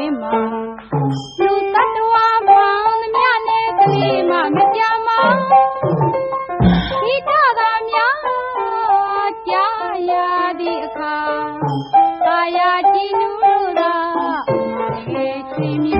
တွေမှာလူတ attva ပေါင်းသမျှနဲ့ကလေးမမပြမဤသာသာများကြာရသည့်အခါကာယကြည်နူးသာရေချီမြ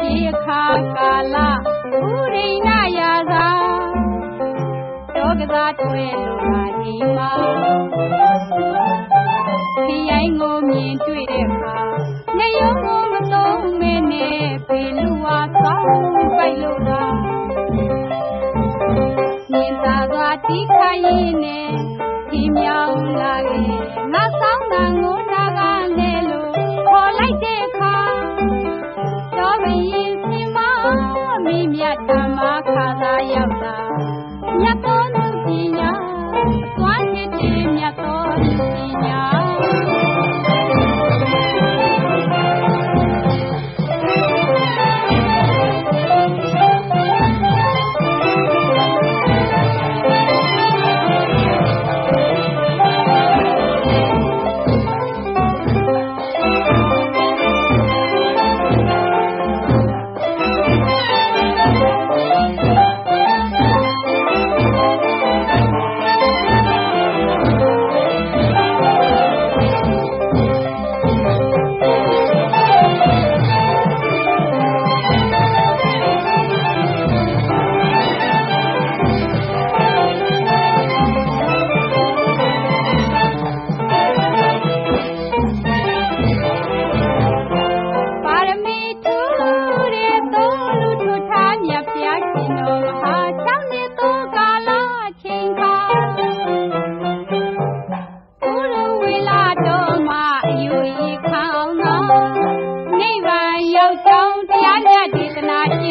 ရှေးအခါကာလဥရိဏရာသာတောကသာတွဲလိုပါဒီမှာခရိုင်ကိုမြင်တွေ့တဲ့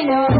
Lord.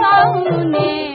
ဆောင်နေ